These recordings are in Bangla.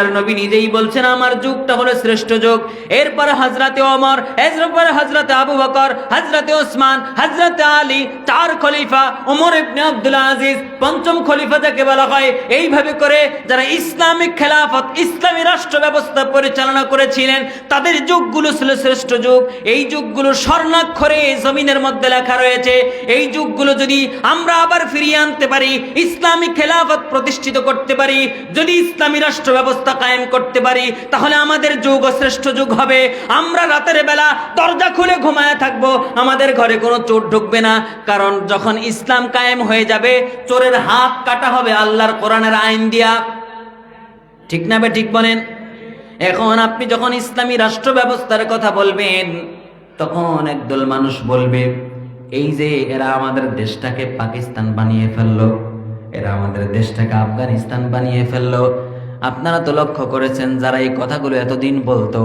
আর নবী নিজেই বলছেন, আমার যুগটা হলো শ্রেষ্ঠ যুগ। এরপরে হজরতে ওমর হজরতে আবু বকর হজরতে ওসমান হজরতে আলী খলিফা, ওমর ইবনে আজিজ, পঞ্চম খলিফা যাকে বলা হয়, এইভাবে করে যারা ইসলামিক খেলাফত, ইসলামী রাষ্ট্র ব্যবস্থা পরিচালনা করেছিলেন, তাদের যুগগুলো ছিল শ্রেষ্ঠ যুগ। এই যুগগুলো স্বর্ণাক্ষরে জমিনের মধ্যে লেখা রয়েছে, এই যুগগুলো যদি আমরা আবার ফিরিয়ে আনতে পারি ইসলামী খেলাফত প্রতিষ্ঠিত করতে পারি, যদি ইসলামী রাষ্ট্র ব্যবস্থা কায়েম করতে পারি, তাহলে আমাদের যুগ শ্রেষ্ঠ যুগ হবে। আমরা রাতের বেলা দরজা খুলে ঘুমায় থাকব, আমাদের ঘরে কোনো চোর ঢুকবে না, কারণ যখন ইসলাম কায়েম হয়ে যাবে, চোরের হাত কাটা হবে আল্লাহর কোরআনের আইন দিয়া। ঠিক না ঠিক বলেন? এখন আপনি যখন ইসলামী রাষ্ট্র ব্যবস্থার কথা বলবেন, তখন একদল মানুষ বলবে, এই যে এরা আমাদের দেশটাকে পাকিস্তান বানিয়ে ফেলল, এরা আমাদের দেশটাকে আফগানিস্তান বানিয়ে ফেলল আপনারা তো লক্ষ্য করেছেন যারা এই কথাগুলো এতদিন বলতো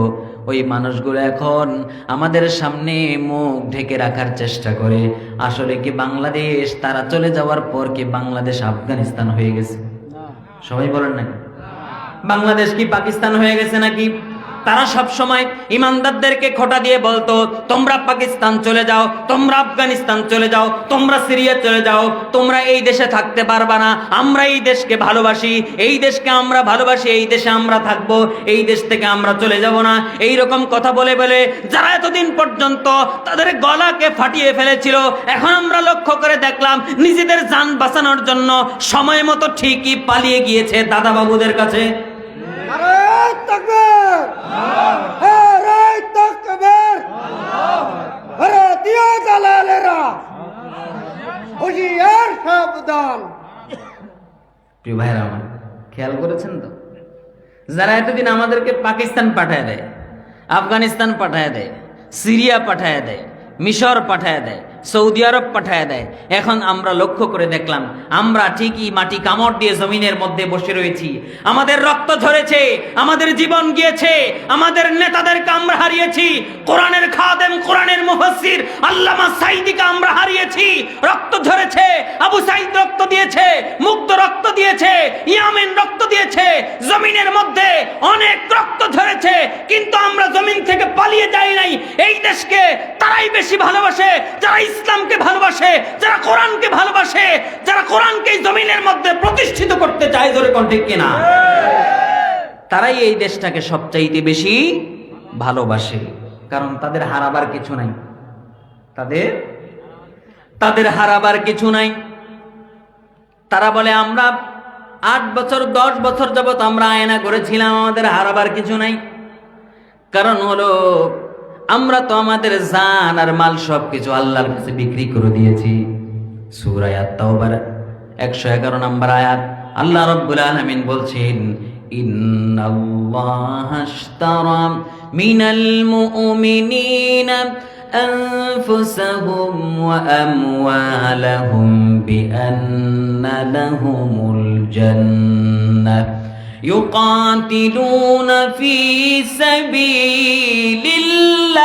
ওই মানুষগুলো এখন আমাদের সামনে মুখ ঢেকে রাখার চেষ্টা করে। আসলে কি বাংলাদেশ তারা চলে যাওয়ার পর কি বাংলাদেশ আফগানিস্তান হয়ে গেছে? সবাই বলেন নাকি বাংলাদেশ কি পাকিস্তান হয়ে গেছে নাকি? তারা সব সময় ইমানদারদেরকে খোটা দিয়ে বলতো, তোমরা পাকিস্তান চলে যাও, তোমরা আফগানিস্তান চলে যাও, তোমরা সিরিয়া চলে যাও, তোমরা এই দেশে থাকতে পারবা না, আমরা এই দেশকে ভালোবাসি, এই দেশকে আমরা ভালোবাসি, এই দেশে আমরা থাকব, এই দেশ থেকে আমরা চলে যাব না। এই রকম কথা বলে বলে যারা এতদিন পর্যন্ত তাদের গলাকে ফাটিয়ে ফেলেছিল, এখন আমরা লক্ষ্য করে দেখলাম নিজেদের যান বাঁচানোর জন্য সময় মতো ঠিকই পালিয়ে গিয়েছে দাদা বাবুদের কাছে। ভারতীয় দালালেরা ভাইরা আমার, খেয়াল করেছেন তো? যারা এতদিন আমাদেরকে পাকিস্তান পাঠায় দেয়, আফগানিস্তান পাঠায় দেয়, সিরিয়া পাঠায় দেয়, মিশর পাঠায় দেয় সৌদি আরব পাঠায় দেয়। এখন আমরা লক্ষ্য করে দেখলাম, আমরা ঠিকই মাটি কামড় দিয়ে জমিনের মধ্যে বসে রয়েছি। আমাদের রক্ত ঝরেছে, আমাদের জীবন গিয়েছে, আমাদের নেতাদেরকে আমরা হারিয়েছি। কোরআনের খাদেম, কোরআনের মুফাসসির, আল্লামা সাইদিকে আমরা হারিয়েছি। রক্ত ঝরেছে, আবু সাইদ রক্ত দিয়েছে, মুগ্ধ রক্ত দিয়েছে, ইয়ামিন রক্ত দিয়েছে। জমিনের মধ্যে অনেক রক্ত ঝরেছে, কিন্তু আমরা জমিন থেকে পালিয়ে যাই নাই। এই দেশকে তারাই বেশি ভালোবাসে যারা ইসলামকে ভালোবাসে, যারা কোরআনকে ভালোবাসে, যারা কোরআনকে জমিনের মধ্যে প্রতিষ্ঠিত করতে চায়, ধরে কোন ঠিক কিনা? তারাই এই দেশটাকে সবচাইতে বেশি ভালোবাসে, কারণ তাদের হারাবার কিছু নাই। তাদের তাদের হারাবার কিছু নাই। তারা বলে, আমরা আট বছর, দশ বছর যাবত আমরা আয়না করেছিলাম, আমাদের হারাবার কিছু নাই। কারণ হলো আমরা তো আমাদের জান আর মাল সব কিছু আল্লাহর কাছে বিক্রি করে দিয়েছি সুরায়াত তাওবার একশো এগারো নম্বর আয়াত আল্লাহ রব্বুল আলামিন বলছেন ইন্নাল্লাহ আশতারা মিনাল মুমিনিনা أنفسهم وأموالهم بأن لهم الجنة يقاتلون في سبيل الله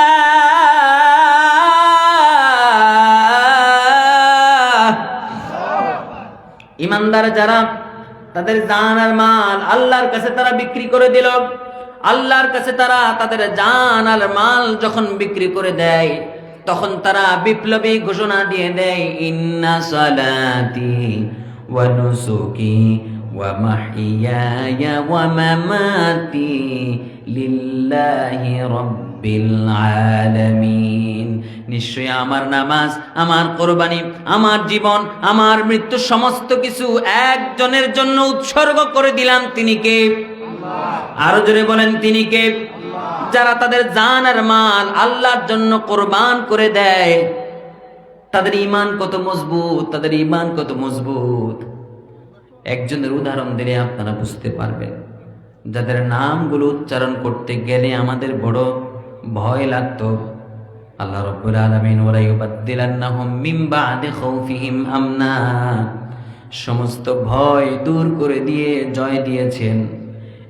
ইমানদার যারা তাদের জান আর মাল আল্লাহর কাছে তারা বিক্রি করে দিল আল্লাহর কাছে তারা তাদের জান আর মাল যখন বিক্রি করে দেয় তখন তারা বিপ্লবী ঘোষণা দিয়ে দেয় ইন্না সালাতি ওয়া নুসুকি ওয়া মামাতি লিল্লাহি রাব্বিল আলামিন নিশ্চয়ই আমার নামাজ, আমার কোরবানি, আমার জীবন, আমার মৃত্যু সমস্ত কিছু একজনের জন্য উৎসর্গ করে দিলাম তিনি কে? আরও জোরে বলেন, তিনি কে? যারা তাদের জান আর মাল আল্লাহর জন্য কোরবান করে দেয়, তাদের ইমান কত মজবুত, তাদের ইমান কত মজবুত। একজনের উদাহরণ দিলে আপনারা বুঝতে পারবেন। যাদের নামগুলো উচ্চারণ করতে গেলে আমাদের বড় ভয় লাগতো। আল্লাহ রব্বুল আলামিন ওরা ইউবাদদিলান্নাহুম মিন বাদি খাউফিহিম আমনা। সমস্ত ভয় দূর করে দিয়ে জয় দিয়েছেন।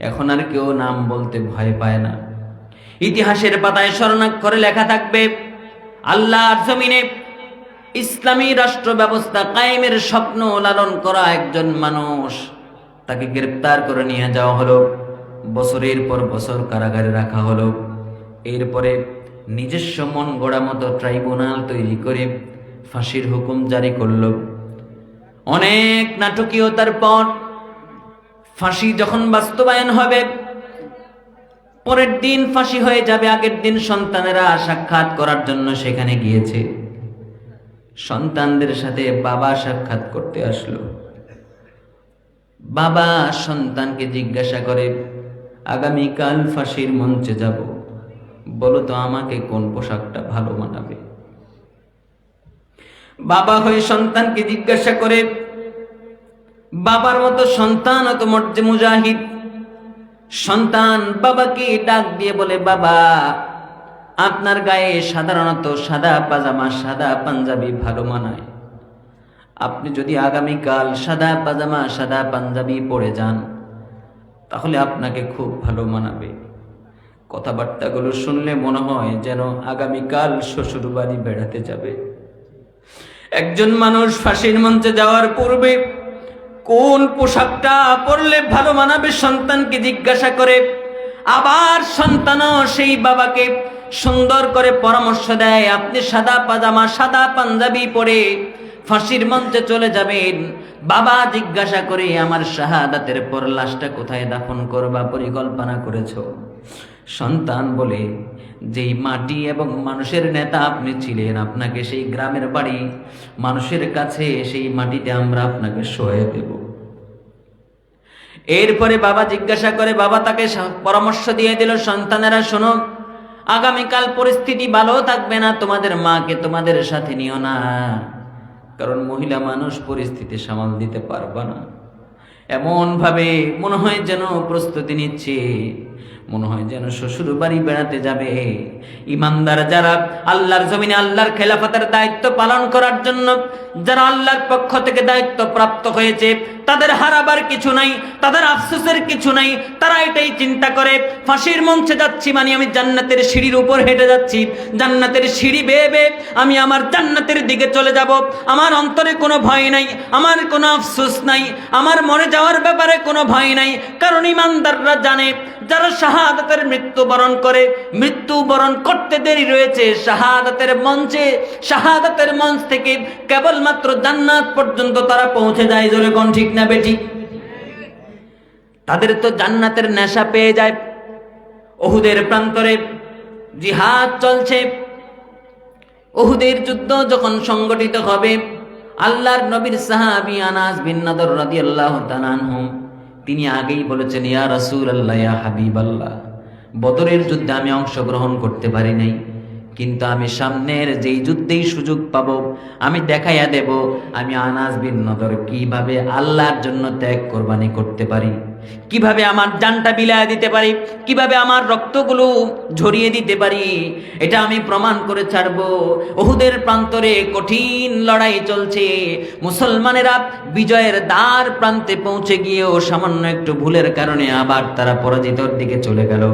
এখন আর কেউ নাম বলতে ভয় পায় না। ইতিহাসের পাতায় স্মরণাক্ষরে লেখা থাকবে, আল্লাহর জমিনে ইসলামী রাষ্ট্র ব্যবস্থা কায়েমের স্বপ্ন লালন করা একজন মানুষ, তাকে গ্রেপ্তার করে নিয়ে যাওয়া হলো। বছরের পর বছর কারাগারে রাখা হলো। এরপরে নিজস্ব মন গড়া মতো ট্রাইব্যুনাল তৈরি করে ফাঁসির হুকুম জারি করল। অনেক নাটকীয়তার পর ফাঁসি যখন বাস্তবায়ন হবে, পরের দিন ফাঁসি হয়ে যাবে, আগের দিন সন্তানেরা সাক্ষাৎ করার জন্য সেখানে গিয়েছে। সন্তানদের সাথে বাবা সাক্ষাৎ করতে আসলো। বাবা সন্তানকে জিজ্ঞাসা করে, আগামীকাল ফাঁসির মঞ্চে যাব। বলো তো আমাকে কোন পোশাকটা ভালো মানাবে? বাবা হয়ে সন্তানকে জিজ্ঞাসা করে, বাবার মতো সন্তান অত মর্যে মুজাহিদ। সন্তান বাবাকে ডাক দিয়ে বলে, বাবা আপনার গায়ে সাধারণত সাদা পাজামা, সাদা পাঞ্জাবি ভালো মানায়। আপনি যদি আগামীকাল সাদা পাজামা, সাদা পাঞ্জাবি পরে যান, তাহলে আপনাকে খুব ভালো মানাবে। কথাবার্তাগুলো শুনলে মনে হয় যেন আগামীকাল শ্বশুর বাড়ি বেড়াতে যাবে। একজন মানুষ ফাঁসির মঞ্চে যাওয়ার পূর্বে কোন পোশাকটা পরলে ভালো মানাবে সন্তানকে জিজ্ঞাসা করে, আবার সন্তানও সেই বাবাকে সুন্দর করে পরামর্শ দেয়, আপনি সাদা পাজামা, সাদা পাঞ্জাবি পরে ফাঁসির মঞ্চে চলে যাবেন। বাবা জিজ্ঞাসা করে, আমার শাহাদাতের পর লাশটা কোথায় দাফন করবা, পরিকল্পনা করেছ? সন্তান বলে, যেই মাটি এবং মানুষের নেতা আপনি ছিলেন, আপনাকে সেই গ্রামের বাড়ি, মানুষের কাছে সেই মাটিতে আমরা আপনাকে সয়ে দেব। এরপরে বাবা জিজ্ঞাসা করে, বাবা তাকে পরামর্শ দিয়ে দিল, সন্তানেরা, শোনো আগামীকাল পরিস্থিতি ভালো থাকবে না, তোমাদের মাকে তোমাদের সাথে নিও না। কারণ মহিলা মানুষ পরিস্থিতি সামাল দিতে পারবে না। এমন ভাবে মনে হয় যেন প্রস্তুতি নিচ্ছে। মনে হয় যেন শ্বশুর বাড়ি বেড়াতে যাবে। ইমানদার যারা আল্লাহর জমিনে আল্লাহর খেলাফতের দায়িত্ব পালন করার জন্য যারা আল্লাহর পক্ষ থেকে দায়িত্ব প্রাপ্ত হয়েছে, তাদের হারাবার কিছু নাই, তাদের আফসোসের কিছু নাই, তারা এটাই চিন্তা করে, ফাঁসির মঞ্চে যাচ্ছি মানে আমি জান্নাতের সিঁড়ির উপর হেঁটে যাচ্ছি। জান্নাতের সিঁড়ি বেয়ে বেয়ে আমি আমার জান্নাতের দিকে চলে যাব। আমার অন্তরে কোনো ভয় নাই, আমার কোনো আফসোস নাই, আমার মরে যাওয়ার ব্যাপারে কোনো ভয় নাই, কারণ ইমানদাররা জানে যারা শাহাদাতের মৃত্যুবরণ করে, মৃত্যুবরণ করতে দেরি রয়েছে, শাহাদাতের মঞ্চে, শাহাদাতের মঞ্চ থেকে কেবলমাত্র জান্নাত পর্যন্ত তারা পৌঁছে যায়, জোরে কোন ঠিক না বেঠিক? তাদের তো জান্নাতের নেশা পেয়ে যায়। ওহুদের প্রান্তরে জিহাদ চলছে। ওহুদের যুদ্ধ যখন সংগঠিত হবে, আল্লাহর নবীর সাহাবি আনাস বিন নদর রাদিয়াল্লাহু তাআলা আনহু তিনি আগেই বলেছেন, ইয়া রাসূলুল্লাহ, ইয়া হাবিবাল্লাহ, বদরের যুদ্ধে আমি অংশগ্রহণ করতে পারি নাই, কিন্তু আমি সামনের যেই যুদ্ধেই সুযোগ পাব, আমি দেখাইয়া দেব, আমি আনাজ বিন নদর কীভাবে আল্লাহর জন্য ত্যাগ কোরবানি করতে পারি। কীভাবে আমার জানটা বিলায় দিতে পারি? কীভাবে আমার রক্তগুলো ঝরিয়ে দিতে পারি? এটা আমি প্রমাণ করে ছাড়ব। ওহুদের প্রান্তরে কঠিন লড়াই চলছে। মুসলমানেরা বিজয়ের দ্বার প্রান্তে পৌঁছে গিয়েও সামান্য একটু ভুলের কারণে আবার তারা পরাজিতর দিকে চলে গেল।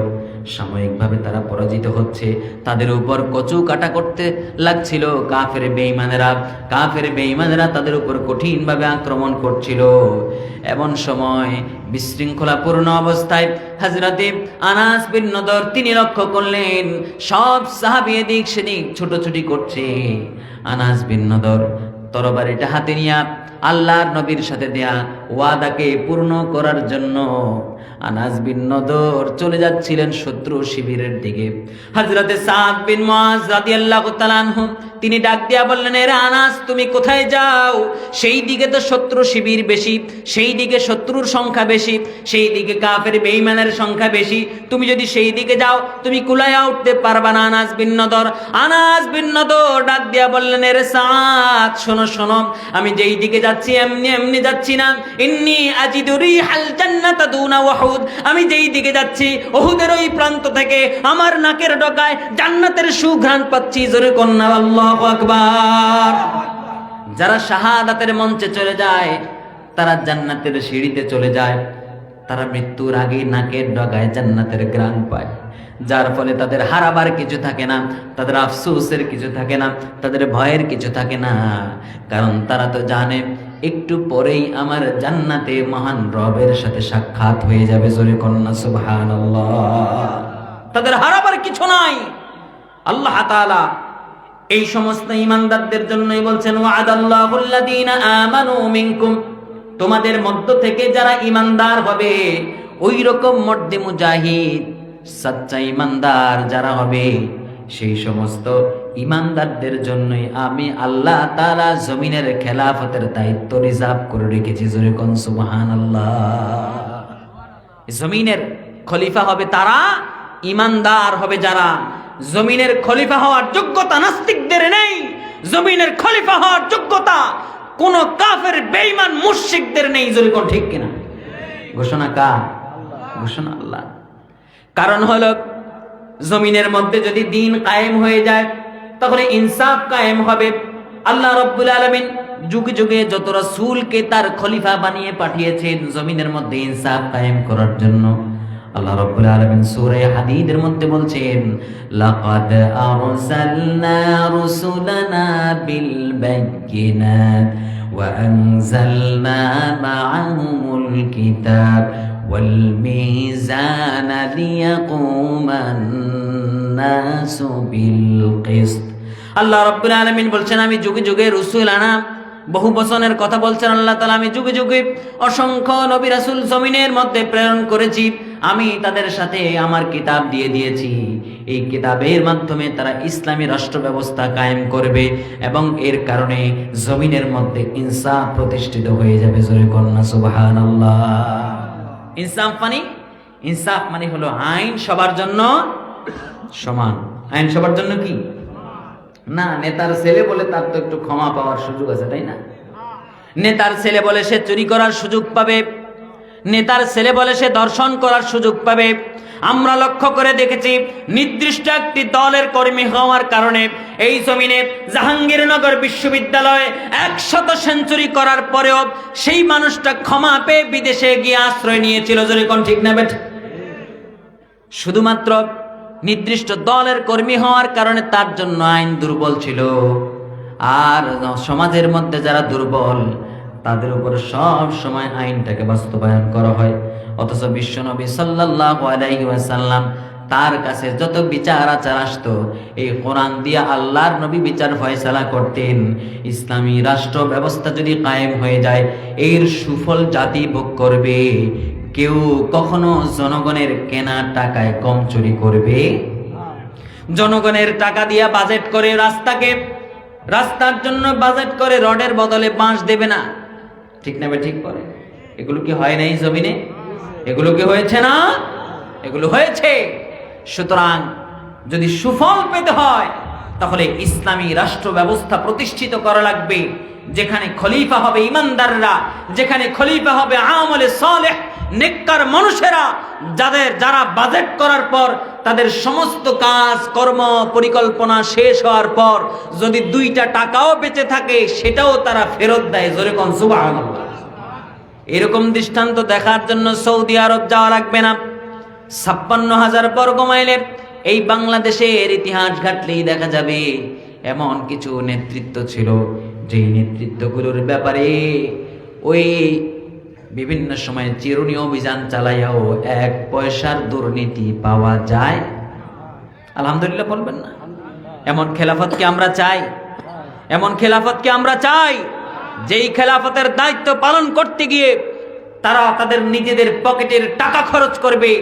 সাময়িকভাবে তারা পরাজিত হচ্ছে। তাদের উপর কচু কাটা করতে লাগছিল কাফের বেঈমানেরা। কাফের বেঈমানেরা তাদের উপর কঠিনভাবে আক্রমণ করছিল। এমন সময় বিশৃঙ্খলাপূর্ণ অবস্থায় হাজরাতে আনাস বিন নদর তিনি লক্ষ্য করলেন, সব সাহাবি এদিক সেদিক ছোটাছুটি করছে। আনাস বিন নদর তরবারিটা হাতে নিয়া আল্লাহর নবীর সাথে দেয়া ওয়াদাকে পূর্ণ করার জন্য আনাস বিন নদর চলে যাচ্ছিলেন শত্রু শিবিরের দিকে। হযরতে সাদ বিন মুআজ রাদিয়াল্লাহু তাআলা আনহু, তিনি ডাক দিয়া বললেন, এরে আনাস, তুমি কোথায় যাও? সেই দিকে তো শত্রু শিবির বেশি, সেই দিকে শত্রুর সংখ্যা বেশি, সেই দিকে কাফের বেঈমানের সংখ্যা বেশি। তুমি যদি সেই দিকে যাও, তুমি কুলায়া উঠতে পারবা না আনাস বিন নদর। আনাস বিন নদর ডাক দিয়া বললেন, এরে সাদ, শোনো শোনো, আমি যেই দিকে যাচ্ছি, এমনি এমনি যাচ্ছি না। ইন্নি আজিদু রিহাল জান্নাত দুনা ওয়াহুদ। আমি যেই দিকে যাচ্ছি, ওহুদের ওই প্রান্ত থেকে আমার নাকের ডগায় জান্নাতের সুঘ্রাণ পাচ্ছি। জোরে কন্যা, আল্লাহু আকবার। যারা শাহাদাতের মঞ্চে চলে যায়, তারা জান্নাতের সিঁড়িতে চলে যায়। তারা মৃত্যুর আগে নাকের ডগায় জান্নাতের গ্রাণ পায়। যার ফলে তাদের হারাবার কিছু থাকে না, তাদের আফসোসের কিছু থাকে না, তাদের ভয়ের কিছু থাকে না। কারণ তারা তো জানে একটু পরেই আমার জান্নাতে মহান রবের সাথে সাক্ষাৎ হয়ে যাবে, জোরে কন্যা সুবহান তাদের হারাবার কিছু নাই। আল্লাহ তাআলা এই সমস্ত ইমানদারদের জন্যই বলছেন ওয়াদাল্লাহুল্লাযীনা আমানু মিনকুম। তোমাদের মধ্য থেকে যারা ইমানদার হবে ওই রকম মর্দে মুজাহিদ, সাচ্চা ইমানদার যারা হবে, সেই সমস্ত ইমানদারদের জন্যই আমি আল্লাহ তাআলা জমিনের খেলাফতের দায়িত্ব রিজার্ভ করে রেখেছি। জোরে কোন সুবহানাল্লাহ। জমিনের খলিফা হবে তারা, ইমানদার হবে যারা। জমিনের খলিফা হওয়ার যোগ্যতা নাস্তিকদের নেই। জমিনের খলিফা হওয়ার যোগ্যতা কোন কাফের, বেঈমান, মুশরিকদের নেই। যদি কোন ঠিক কিনা? ঘোষণা কা ঘোষণা আল্লাহ কারণ হলো, জমিনের মধ্যে যদি দিন কায়েম হয়ে যায় তখন ইনসাফ কায়েম হবে। আল্লাহ রব্বুল আলামিন যুগে যুগে যত রাসূলকে তার খলিফা বানিয়ে পাঠিয়েছেন, জমিনের মধ্যে ইনসাফ কায়েম করার জন্য। আল্লাহ রাব্বুল আলামিন সূরা হাদীদের মধ্যে বলছেন, লাকাদ আরসালনা রুসুলানা বিল বায়িনাত ওয়া আনজালনা মা'আহুমুল কিতাব ওয়াল মিজানা লিয়াকুমান নাসু বিল কিসত আল্লাহ রাব্বুল আলামিন বলছেন, আমি যুগে যুগে রসুল আনা বহু বচনের কথা বলছেন আল্লাহ তালা আমি যুগে যুগে অসংখ্য নবী রাসুল জমিনের মধ্যে প্রেরণ করেছি, আমি তাদের সাথে আমার কিতাব দিয়ে দিয়েছি। এই কিতাবের মাধ্যমে তারা ইসলামী রাষ্ট্র ব্যবস্থা কায়েম করবে এবং এর কারণে জমিনের মধ্যে ইনসাফ প্রতিষ্ঠিত হয়ে যাবে। জোরে কন্যা সুবাহান আল্লাহ ইনসাফ মানে? ইনসাফ মানে হলো আইন সবার জন্য সমান। আইন সবার জন্য কি? না, নেতার ছেলে বলে তার তো একটু ক্ষমা পাওয়ার সুযোগ আছে, তাই না? নেতার ছেলে বলে সে চুরি করার সুযোগ পাবে। নেতার ছেলে বলে সে দর্শন করার সুযোগ পাবে। আমরা লক্ষ্য করে দেখেছি, নির্দিষ্ট একটি দলের কর্মী হওয়ার কারণে এই জমিনে জাহাঙ্গীরনগর বিশ্ববিদ্যালয়ে একশত সেঞ্চুরি করার পরেও সেই মানুষটা ক্ষমা পেয়ে বিদেশে গিয়ে আশ্রয় নিয়েছিল। যদি কোন ঠিক না শুধুমাত্র নির্দিষ্ট দলের কর্মী হওয়ার কারণে তার জন্য আইন দুর্বল ছিল। আর সমাজের মধ্যে যারা দুর্বল, তাদের উপরে সব সময় আইনটাকে বাস্তবায়ন করা হয়। অথচ বিশ্বনবী সাল্লাল্লাহু আলাইহি ওয়াসাল্লাম তার কাছে যত বিচার আচার আসতো, এই কোরআন দিয়া আল্লাহর নবী বিচার ফয়সালা করতেন। ইসলামী রাষ্ট্র ব্যবস্থা যদি কায়েম হয়ে যায়, এর সুফল জাতি ভোগ করবে। কেউ কখনো জনগণের কেনা টাকায় কম চুরি করবে? জনগণের টাকা দিয়া বাজেট করে রাস্তাকে, রাস্তার জন্য বাজেট করে রডের বদলে বাঁশ দেবে না। ঠিক না ঠিক করে এগুলো কি হয় নাই জমিনে? এগুলো কি হয়েছে না? এগুলো হয়েছে। সুতরাং যদি সুফল পেতে হয়, তাহলে ইসলামী রাষ্ট্র ব্যবস্থা প্রতিষ্ঠিত করা লাগবে। যেখানে খলিফা হবে ইমানদাররা, যেখানে খলিফা হবে আমলে সালেহ নেককার মানুষেরা যাদের, যারা বাজেট করার পর তাদের সমস্ত কাজ, কর্ম, পরিকল্পনা শেষ হওয়ার পর যদি দুইটা টাকাও বেঁচে থাকে, সেটাও তারা ফেরত দেয়। জোরে কোন সুবহানাল্লাহ। এরকম দৃষ্টান্ত দেখার জন্য সৌদি আরব যাওয়া লাগবে না। ছাপ্পান্ন হাজার বর্গ মাইলের এই বাংলাদেশের ইতিহাস ঘাটলেই দেখা যাবে। এমন কিছু নেতৃত্ব ছিল, যেই নেতৃত্বগুলোর ব্যাপারে ওই বিভিন্ন সময় চিরুনি অভিযান চালাইয়াও এক পয়সার দুর্নীতি পাওয়া যায়। আলহামদুলিল্লাহ বলবেন না? এমন খেলাফতকে আমরা চাই। এমন খেলাফতকে আমরা চাই যেই খেলাফতের দায়িত্ব পালন করতে গিয়ে তারা তাদের নিজেদের পকেটের টাকা খরচ করবে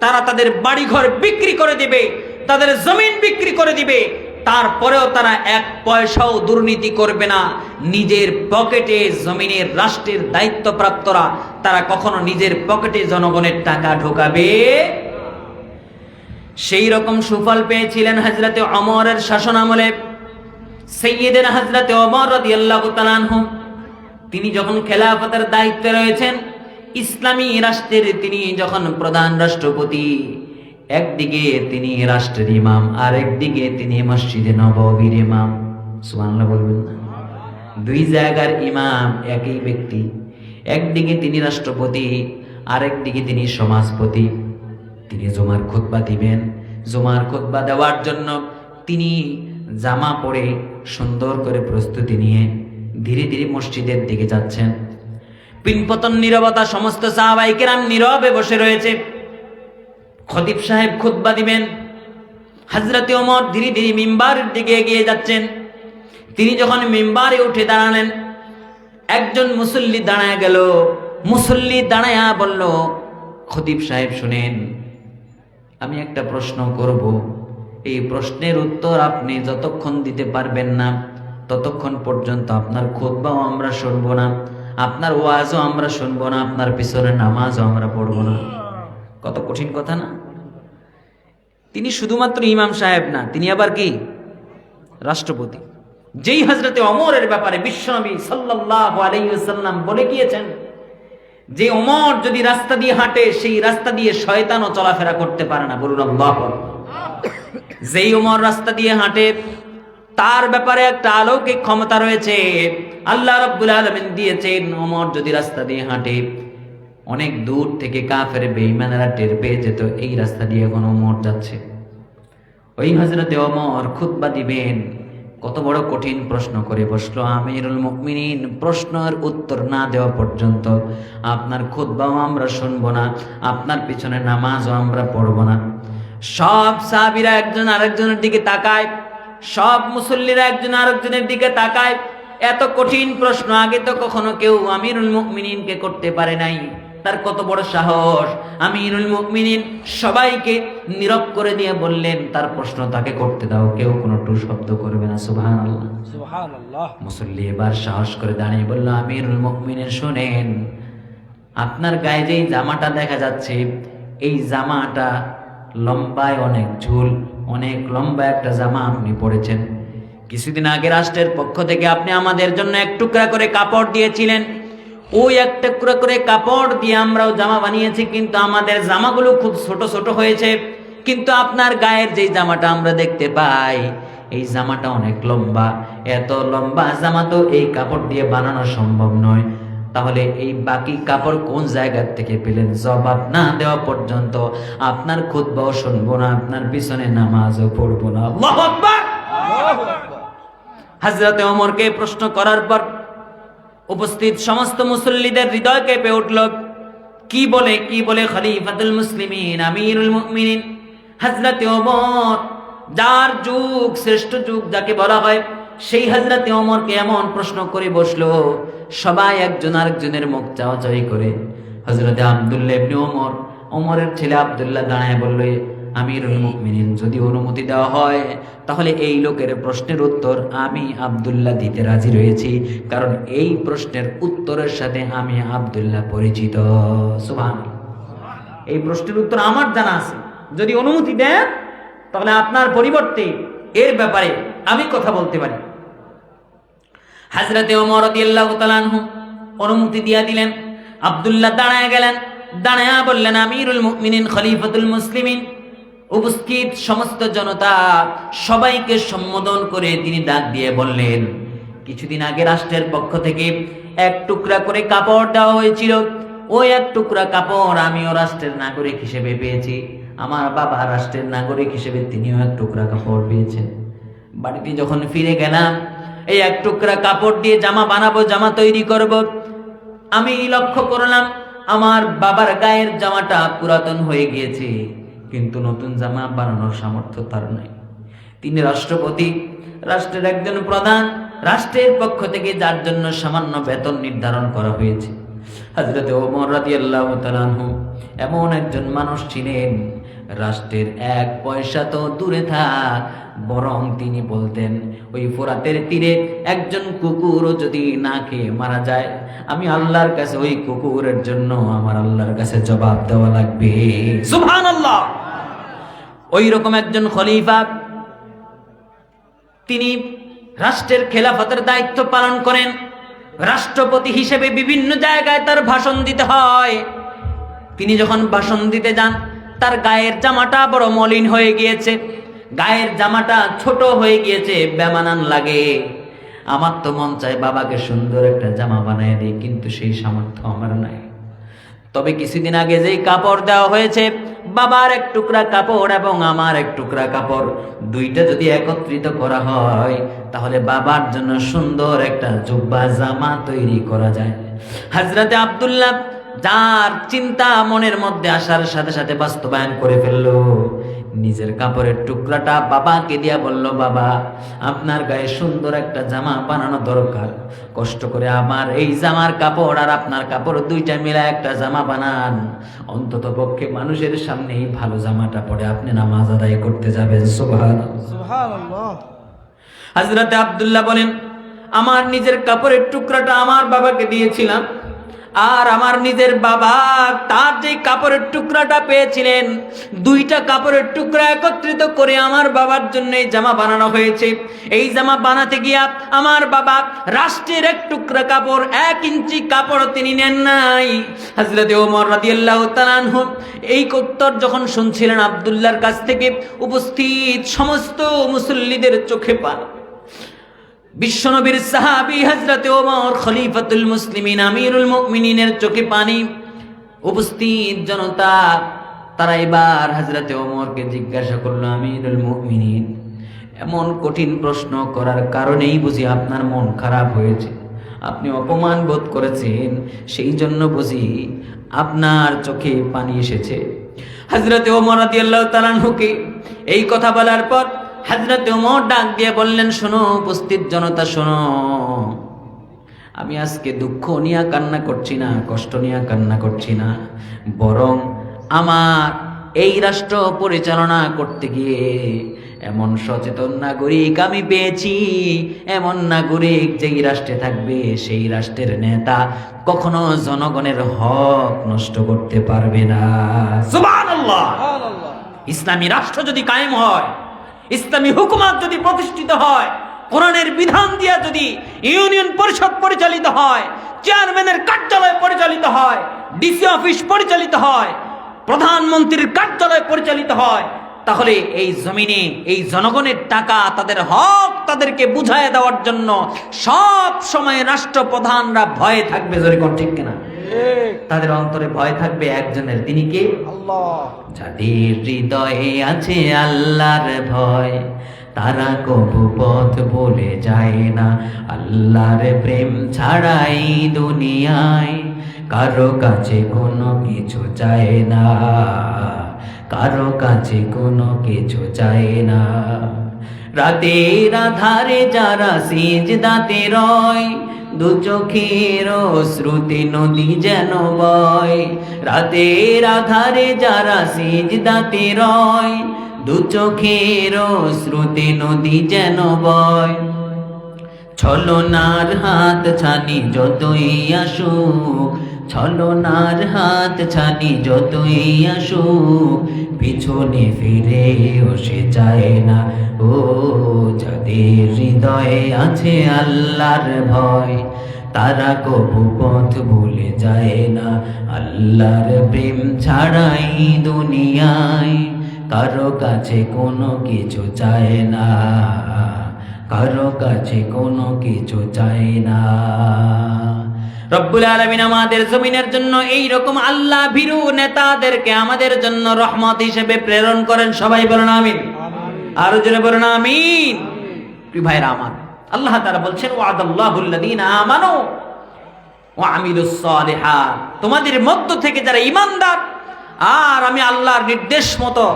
তারা তাদের বাড়িঘর বিক্রি করে দিবে তাদের জমিন বিক্রি করে দিবে তারপরেও তারা এক পয়সাও দুর্নীতি করবে না। নিজের পকেটে জমিনের রাষ্ট্রের দায়িত্বপ্রাপ্তরা তারা কখনো নিজের পকেটে জনগণের টাকা ঢোকাবে? সেই রকম সুফল পেয়েছিলেন হাজরাতে অমরের শাসন আমলে সৈয়দের হাজরাতে অমর রাদিয়াল্লাহু তিনি যখন খেলাফতের দায়িত্বে রয়েছেন, ইসলামী রাষ্ট্রের তিনি যখন প্রধান রাষ্ট্রপতি একদিকে তিনি রাষ্ট্রের ইমাম আর একদিকে তিনি মসজিদে নববীর ইমাম। সুবহানাল্লাহ বলবেন না? দুই জায়গার ইমাম একই ব্যক্তি। একদিকে তিনি রাষ্ট্রপতি, আরেকদিকে তিনি সমাজপতি। তিনি জমার খুতবা দিবেন। জমার খুতবা দেওয়ার জন্য তিনি জামা পরে সুন্দর করে প্রস্তুতি নিয়ে ধীরে ধীরে মসজিদের দিকে যাচ্ছেন। পিনপতন নীরবতা সমস্ত সাহাবাইকেরাম নীরবে বসে রয়েছে। খতিব সাহেব খুতবা দিবেন। হাজরতে ওমর ধীরে ধীরে মিম্বারের দিকে এগিয়ে যাচ্ছেন। তিনি যখন মিম্বারে উঠে দাঁড়ালেন, একজন মুসল্লি দাঁড়ায় গেল। মুসল্লি দাঁড়ায়া বলল, খতিব সাহেব, শুনেন, আমি একটা প্রশ্ন করব। এই প্রশ্নের উত্তর আপনি যতক্ষণ দিতে পারবেন না, ততক্ষণ পর্যন্ত আপনার খুতবাও আমরা শুনব না, আপনার ওয়াজও আমরা শুনব না, আপনার পিছনে নামাজও আমরা পড়ব না। কত কঠিন কথা না? তিনি শুধুমাত্র ইমাম সাহেব না, তিনি আবার কি? রাষ্ট্রপতি। যেই হজরতে অমরের ব্যাপারে বিশ্বনবী সাল্লাল্লাহু আলাইহি ওয়াসাল্লাম বলে গিয়েছেন, যে অমর যদি রাস্তা দিয়ে হাঁটে, সেই রাস্তা দিয়ে শয়তানও চলাফেরা করতে পারে না। বলুন আল্লাহ যেই অমর রাস্তা দিয়ে হাঁটে, তার ব্যাপারে একটা অলৌকিক ক্ষমতা রয়েছে। আল্লাহ রাব্বুল আলামিন দিয়েছেন, ওমর যদি রাস্তা দিয়ে হাঁটে অনেক দূর থেকে কাফের বেঈমানেরা টের পেয়ে যেত, এই রাস্তা দিয়ে এখন ওমর যাচ্ছে। ওই হজরতে ওমর খুতবা দিবেন, কত বড় কঠিন প্রশ্ন করে বসল, আমিরুল মুমিনিন, প্রশ্নের উত্তর না দেওয়া পর্যন্ত আপনার খুতবাও আমরা শুনব না, আপনার পিছনে নামাজও আমরা পড়ব না। সব সাহাবীরা একজন আরেকজনের দিকে তাকায়, সব মুসল্লিরা একজন আরেকজনের দিকে তাকায়। এত কঠিন প্রশ্ন, আগে তো কখনো কেউ আমিরুল মুমিনিনকে করতে পারে নাই। তার কত বড় সাহস। আমিরুল মুমিনিন সবাইকে নীরব করে দিয়ে বললেন তার প্রশ্ন তাকে করতে দাও কেউ কোনো টু শব্দ করবে না সুবহানাল্লাহ। মুসল্লি এবার সাহস করে দাঁড়িয়ে বলল আমিরুল মুমিনিন শোনেন আপনার গায়ে যেই জামাটা দেখা যাচ্ছে এই জামাটা লম্বায় অনেক ঝুল অনেক লম্বা একটা জামা আপনি পরেছেন। কিছুদিন আগে রাষ্ট্রের পক্ষ থেকে আপনি আমাদের জন্য এক টুকরা করে কাপড় দিয়েছিলেন ওই এক টুকরা করে কাপড় দিয়ে আমরাও জামা বানিয়েছি কিন্তু আমাদের জামাগুলো খুব ছোট ছোট হয়েছে। কিন্তু আপনার গায়ের যেই জামাটা আমরা দেখতে পাই এই জামাটা অনেক লম্বা। এত লম্বা জামা তো এই কাপড় দিয়ে বানানো সম্ভব নয়। তাহলে এই বাকি কাপড় কোন জায়গা থেকে পেলেন? জবাব না দেওয়া পর্যন্ত আপনার খুতবাও শুনব না আপনার পিছনে নামাজও পড়ব না। হযরতে ওমরকে প্রশ্ন করার পর উপস্থিত সমস্ত মুসল্লিদের হৃদয় কেঁপে উঠল। কি বলে কি বলে খলিফাতুল মুসলিমিন, আমিরুল মুমিনিন, হযরতে ওমর? যার যুগ, শ্রেষ্ঠ যুগ যাকে বলা হয়, সেই হযরতে ওমরকে এমন প্রশ্ন করে বসল, সবাই একজন আরেকজনের মুখ চাওয়াচাই করে। হযরতে আব্দুল্লাহ ইবনে ওমর, ওমরের ছেলে আবদুল্লাহ দাঁড়ায় বলল আমিরুল মুমিনিন যদি অনুমতি দেওয়া হয়, তাহলে এই লোকের প্রশ্নের উত্তর আমি আবদুল্লাহ দিতে রাজি রয়েছি, কারণ এই প্রশ্নের উত্তরের সাথে আমি আবদুল্লাহ পরিচিত। সুবহান এই প্রশ্নের উত্তর আমার জানা আছে। যদি অনুমতি দেন, তাহলে আপনার পরিবর্তে এর ব্যাপারে আমি কথা বলতে পারি। হাজরাতে ওমর আনহু অনুমতি দিয়া দিলেন, আব্দুল্লাহ দাঁড়ায় গেলেন, দাঁড়ায়া বললেন আমিরুল মুমিনিন খলিফাতুল মুসলিমিন উপস্থিত সমস্ত জনতা সবাইকে সম্বোধন করে তিনি ডাক দিয়ে বললেন, কিছুদিন আগে রাষ্ট্রের পক্ষ থেকে এক টুকরা করে কাপড় দেওয়া হয়েছিল। ওই এক টুকরা কাপড় আমিও রাষ্ট্রের নাগরিক হিসেবে পেয়েছি। আমার বাবা রাষ্ট্রের নাগরিক হিসেবে তিনিও এক টুকরা কাপড় পেয়েছেন। বাড়িতে যখন ফিরে গেলাম, এই এক টুকরা কাপড় দিয়ে জামা বানাবো, জামা তৈরি করব। আমি লক্ষ্য করলাম, আমার বাবার গায়ের জামাটা পুরাতন হয়ে গিয়েছে। কিন্তু নতুন জামা বানানোর সামর্থ্য তার নাই। তিনি রাষ্ট্রপতি, রাষ্ট্রের একজন প্রধান, রাষ্ট্রের পক্ষ থেকে যার জন্য সামান্য বেতন নির্ধারণ করা হয়েছে। হজরতে ওমর রাদিয়াল্লাহু তাআলা আনহু এমন একজন মানুষ ছিলেন, রাষ্ট্রের এক পয়সা তো দূরে থাক, বরং তিনি বলতেন, ওই ফোরাতের তীরে একজন কুকুরও যদি না খেয়ে মারা যায়, আমি আল্লাহর কাছে ওই কুকুরের জন্য আমার আল্লাহর কাছে জবাব দেওয়া লাগবে। সুবহানাল্লাহ! ওই রকম একজন খলিফা, তিনি রাষ্ট্রের খেলাফতের দায়িত্ব পালন করেন। রাষ্ট্রপতি হিসেবে বিভিন্ন জায়গায় তার ভাষণ দিতে হয়। তিনি যখন ভাষণ দিতে যান, তার গায়ের জামাটা বড় মলিন হয়ে গিয়েছে। গায়ের জামাটা ছোট হয়ে গিয়েছে, বেমানান লাগে। আমার তো মন চায় বাবাকে সুন্দর একটা জামা বানিয়ে দিই, কিন্তু সেই সামর্থ্য আমার নাই। তবে কিছুদিন আগে যেই কাপড় দেওয়া হয়েছে, বাবার এক টুকরা কাপড় এবং আমার এক টুকরা কাপড়, দুইটা যদি একত্রিত করা হয়, তাহলে বাবার জন্য সুন্দর একটা জুব্বা জামা তৈরি করা যায়। হাজরাতে আবদুল্লাহ যার চিন্তা মনের মধ্যে আসার সাথে সাথে বাস্তবায়ন করে ফেলল। নিজের কাপড়ের টুকরাটা বাবাকে দিয়া বলল বাবা আপনার গায়ে সুন্দর একটা জামা বানানো দরকার। কষ্ট করে আমার এই জামার কাপড় আর আপনার কাপড় দুইটা মিলা একটা জামা বানান। অন্তত পক্ষে মানুষের সামনে এই ভালো জামাটা পরে আপনি নামাজ আদায় করতে যাবেন। সুবহানাল্লাহ। হাজরাতে আব্দুল্লাহ বলেন আমার নিজের কাপড়ের টুকরাটা আমার বাবাকে দিয়েছিলাম। আর আমার নিজের বাবা তার যে কাপড়ের টুকরাটা পেয়েছিলেন, দুইটা কাপড়ের টুকরা একত্রিত করে আমার বাবার জন্য এই জামা বানানো হয়েছে। এই জামা বানাতে গিয়া আমার বাবা রাষ্ট্রের এক টুকরা কাপড়, এক ইঞ্চি কাপড় তিনি নেন নাই। হাজরতে ওমর রাদিয়াল্লাহু তাআলা আনহু এই উত্তর যখন শুনছিলেন আব্দুল্লাহর কাছ থেকে, উপস্থিত সমস্ত মুসল্লিদের চোখে পান। বিশ্বনবীর সাহাবী হযরতে ওমর খলিফাতুল মুসলিমিন আমিরুল মুমিনিনের চোখে পানি উপস্থিত জনতা, তারা এবার হযরতে ওমরকে জিজ্ঞাসা করল, আমিরুল মুমিনিন, এমন কঠিন প্রশ্ন করার কারণেই বুঝি আপনার মন খারাপ হয়েছে। আপনি অপমান বোধ করেছেন, সেই জন্য বুঝি আপনার চোখে পানি এসেছে। হজরতে ওমর রাদিয়াল্লাহু তাআলা আনহুকে এই কথা বলার পর হজরতে ওমর ডাক দিয়ে বললেন শোনো উপস্থিত জনতা শোনো। আমি আজকে দুঃখ নিয়ে কান্না করছি না কষ্ট নিয়ে কান্না করছি না। বরং আমার এই রাষ্ট্র পরিচালনা করতে গিয়ে এমন সচেতন নাগরিক আমি পেয়েছি। এমন নাগরিক যেই রাষ্ট্রে থাকবে সেই রাষ্ট্রের নেতা কখনো জনগণের হক নষ্ট করতে পারবে না। সুবহানাল্লাহ! ইসলামী রাষ্ট্র যদি কায়েম হয় ইসলামী হুকুমাত যদি প্রতিষ্ঠিত হয়, কোরআনের বিধান দিয়া যদি ইউনিয়ন পরিষদ পরিচালিত হয়, চেয়ারম্যানের কার্যালয় পরিচালিত হয় ডিসি অফিস পরিচালিত হয়, প্রধানমন্ত্রীর কার্যালয় পরিচালিত হয়, তাহলে এই জমিনে, এই জনগণের টাকা তাদের হক তাদেরকে বুঝায় দেওয়ার জন্য সব সময় রাষ্ট্রপ্রধানরা ভয়ে থাকবে, জোরে ঠিক কিনা? তাদের অন্তরে ভয় থাকবে একজনের। তিনি কে? যাদের হৃদয়ে আছে আল্লাহর ভয় তারা কবু পথ বলে যায় না। আল্লাহর প্রেম ছাড়াই দুনিয়ায় কারও কাছে কোনো কিছু চায় না। কারও কাছে কোনো কিছু চায় না। রাতের আধারে যারা সিজ দাতে রয় দু চোখের শ্রুতি নদী যেন বয়। রাতের আধারে যারা সিজ দাঁতে রয়, দু চোখের শ্রুতি নদী যেন বয়। ছলনার হাত ছানি যতই আসুক ছলনার হাত ছানি যতই আসুক, পিছনে ফিরে সে চায় না। ও, যাদের হৃদয়ে আছে আল্লাহর ভয়, তারা কবু পথ ভুলে যায় না। আল্লাহর প্রেম ছাড়াই দুনিয়ায় কারও কাছে কোনো কিছু চায় না। কারও কাছে কোনো কিছু চায় না। রব্বুল আলমিন আমাদের জমিনের জন্য এই রকম আল্লাহ ভীরু নেতাদেরকে আমাদের জন্য রহমত হিসেবে প্রেরণ করেন। সবাই বলেন আমিন। আরও জোরে বলেন আমিন। ভাইরা আমার আল্লাহ তারা বলছেন ওয়াদাল্লাহুল্লাযীনা আমানু ওয়া আমিলুস সালিহাত। তোমাদের মধ্য থেকে যারা ঈমানদার আর আমি আল্লাহর নির্দেশ মতো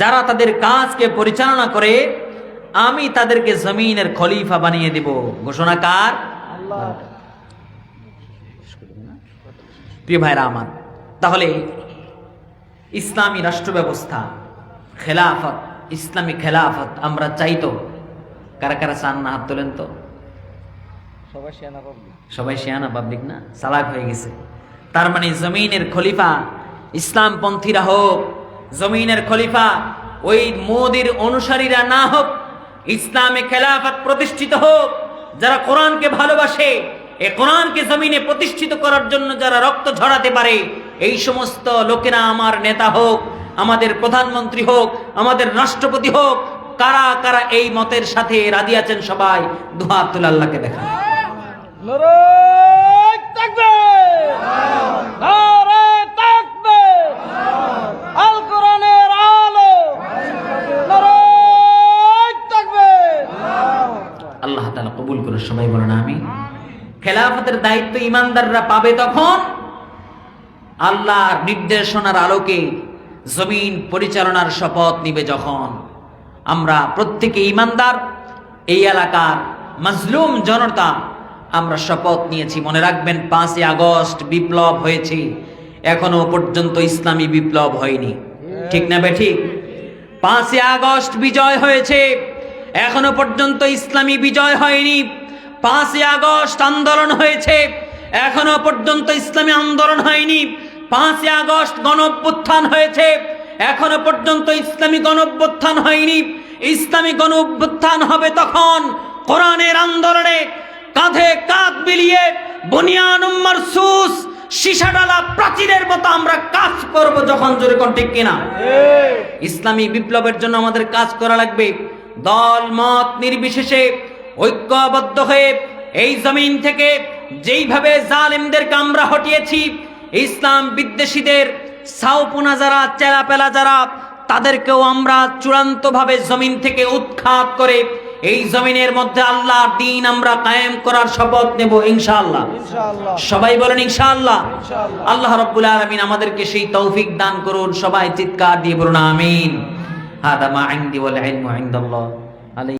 যারা তাদের কাজকে পরিচালনা করে আমি তাদেরকে জমিনের খলিফা বানিয়ে দেব। ঘোষণা কার? প্রিয় ভাইরা আমার তাহলে ইসলামী রাষ্ট্র ব্যবস্থা খেলাফত ইসলামী খেলাফত আমরা চাইতো কারা কারা চান না হাত তোলেন তো? সবাই সেনা পাবলিক সবাই শেয়ানা পাবলিক না? সালাক হয়ে গেছে। তার মানে জমিনের খলিফা ইসলামপন্থীরা হোক জমিনের খলিফা ওই মোদির অনুসারীরা না হোক ইসলামে খেলাফত প্রতিষ্ঠিত হোক যারা কোরআনকে ভালোবাসে এ কোরআনকে জমিনে প্রতিষ্ঠিত করার জন্য যারা রক্ত ঝরাতে পারে, এই সমস্ত লোকেরা আমার নেতা হোক, আমাদের প্রধানমন্ত্রী হোক, আমাদের রাষ্ট্রপতি হোক, কারা কারা এই মতের সাথে রাজি আছেন সবাই, দুহাত আল্লাহকে দেখা খেলাফতের দায়িত্ব ইমানদাররা পাবে তখন? আল্লাহর নির্দেশনার আলোকে জমিন পরিচালনার শপথ নিবে যখন। আমরা প্রত্যেকে ইমানদার, এই এলাকার মাজলুম জনতা আমরা শপথ নিয়েছি। মনে রাখবেন, পাঁচই আগস্ট বিপ্লব হয়েছে। এখনও পর্যন্ত ইসলামী বিপ্লব হয়নি। ঠিক না বে ঠিক? পাঁচই আগস্ট বিজয় হয়েছে। এখনও পর্যন্ত ইসলামী বিজয় হয়নি। পাঁচই আগস্ট আন্দোলন হয়েছে। এখনও পর্যন্ত ইসলামী আন্দোলন হয়নি। পাঁচই আগস্ট গণঅভ্যুত্থান হয়েছে। এখনও পর্যন্ত ইসলামী গণঅভ্যুত্থান হয়নি। ইসলামী গণঅভ্যুত্থান হবে তখন কোরআনের আন্দোলনে কাঁধে কাঁধ মিলিয়ে বনিয়ান মারসুস সীসাডালা প্রাচীরের মতো আমরা কাজ করব যখন জোরে কোন ঠিক কিনা? ইসলামী বিপ্লবের জন্য আমাদের কাজ করা লাগবে। দল মত নির্বিশেষে ঐক্যবদ্ধ হয়ে এই জমিন থেকে যেইভাবে জালেমদেরকে আমরা হটিয়েছি ইসলাম বিদ্বেষীদের সাউপুনা যারা চেলাপেলা যারা তাদেরকেও আমরা চূড়ান্তভাবে জমিন থেকে উৎখাত করে এই জমিনের মধ্যে আল্লাহর দিন আমরা কায়েম করার শপথ নেব ইনশাআল্লাহ। সবাই বলেন ইনশাআল্লাহ। আল্লাহ রব্বুল আলামিন আমাদেরকে সেই তৌফিক দান করুন সবাই চিৎকার দিয়ে বলুন আমিন। হাদা মা ইনদি ওয়াল ইলমু ইনদাল্লাহ।